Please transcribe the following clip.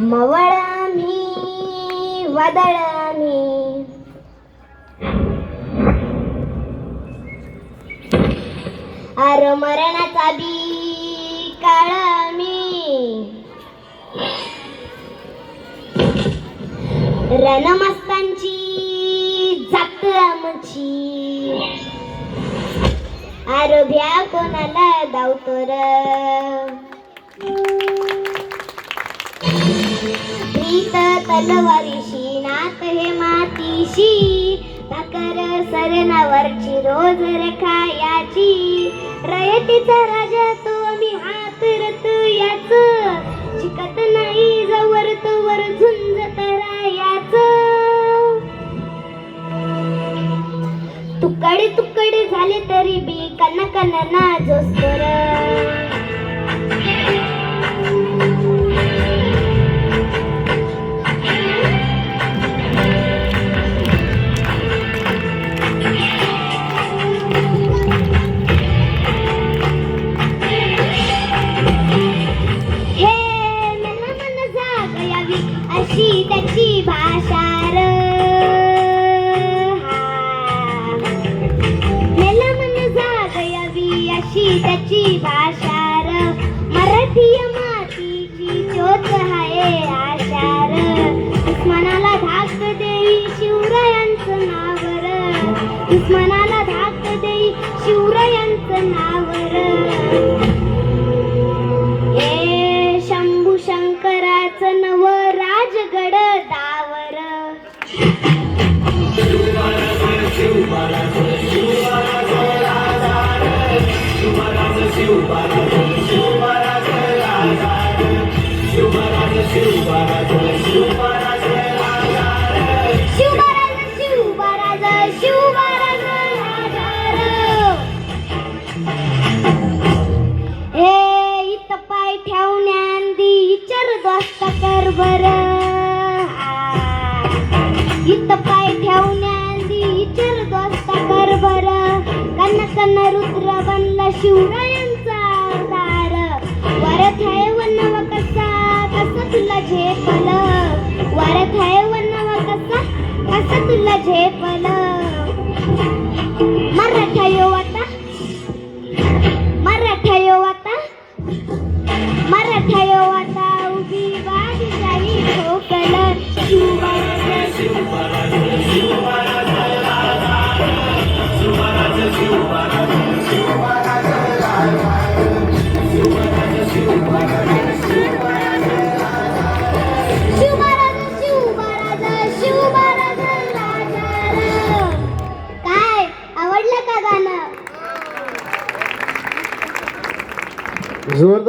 मवळ मी वदळ मी R मरणाचा बी काळ मी रणमस्तांची जात आमची आरोग्या कोणाला गावतो र तलवारीशी नात हे मातीशी भाकर सरणावरची रोज रखायाची. रयतीचा राजा तो आम्ही हात रत याच शिकत नाही जवर तवर झुंज करायाच तुकडे तुकडे झाले तरी बी कन कन ना जोस्तर अशी त्याची भाषार. मराठी मातीची चोच आहे आशार. दुश्मनाला धाक देई शिवरायांचं नावर. र दुश्मनाला धाक देई शिवरायांचं नावर. हे शंभू शंकराचं नव राजगड दावर. विचार कर बर इथं पाय ठेवण्यांदी विचार दोस्त कर बर कन्न कन्न रुद्र बनला शिवरायांचा अवतार वर थाय वनव कसा कसा तुला झेपल. वर थाय वनव कसा कसा तुला झेपल. मराठा यो आता. मराठा यो आता. मराठा यो आवडलं का गाणं? जोरदार